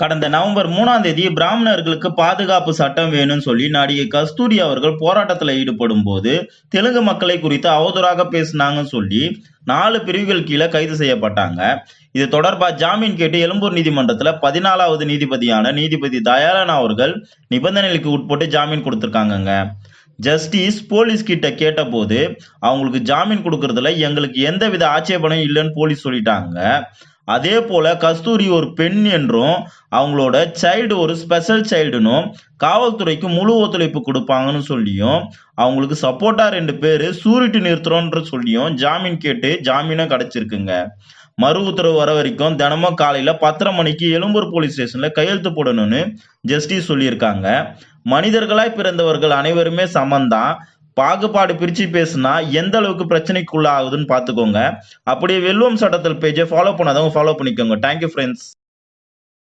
கடந்த நவம்பர் மூணாம் தேதி பிராமணர்களுக்கு பாதுகாப்பு சட்டம் வேணும்னு சொல்லி நடிகை கஸ்தூரி அவர்கள் போராட்டத்தில் ஈடுபடும் போது தெலுங்கு மக்களை குறித்து அவதூறாக பேசினாங்கன்னு சொல்லி நாலு பிரிவுகள் கீழே கைது செய்யப்பட்டாங்க. இது தொடர்பாக ஜாமீன் கேட்டு எழும்பூர் நீதிமன்றத்தில் பதினாலாவது நீதிபதியான நீதிபதி தயாளன் அவர்கள் நிபந்தனைகளுக்கு உட்பட்டு ஜாமீன் கொடுத்துருக்காங்கங்க. ஜஸ்டிஸ் போலீஸ் கிட்ட கேட்டபோது அவங்களுக்கு ஜாமீன் கொடுக்கறதுல எங்களுக்கு எந்தவித ஆட்சேபனையும் இல்லைன்னு போலீஸ் சொல்லிட்டாங்க. அதே போல கஸ்தூரி ஒரு பெண் என்றும் அவங்களோட சைல்டு ஒரு ஸ்பெஷல் சைல்டுனும் காவல்துறைக்கு முழு ஒத்துழைப்பு கொடுப்பாங்கன்னு சொல்லியும் அவங்களுக்கு சப்போர்ட்டா ரெண்டு பேர் சூரிட்டு நிறுத்துறோன்ற சொல்லியும் ஜாமீன் கேட்டு ஜாமீனும் கிடைச்சிருக்குங்க. மறு உத்தரவு வர வரைக்கும் தினமும் காலையில பத்தரை மணிக்கு எழும்பூர் போலீஸ் ஸ்டேஷன்ல கையெழுத்து போடணும்னு ஜஸ்டிஸ் சொல்லியிருக்காங்க. மனிதர்களாய் பிறந்தவர்கள் அனைவருமே சமந்தான். பாகுபாடு பிரிச்சு பேசுனா எந்த அளவுக்கு பிரச்சனைக்குள்ள ஆகுதுன்னு பார்த்துக்கோங்க. அப்படியே வெல்லுவம் சட்டத்தில் பேஜை ஃபாலோ பண்ணாதவங்க ஃபாலோ பண்ணிக்கோங்க. Thank you friends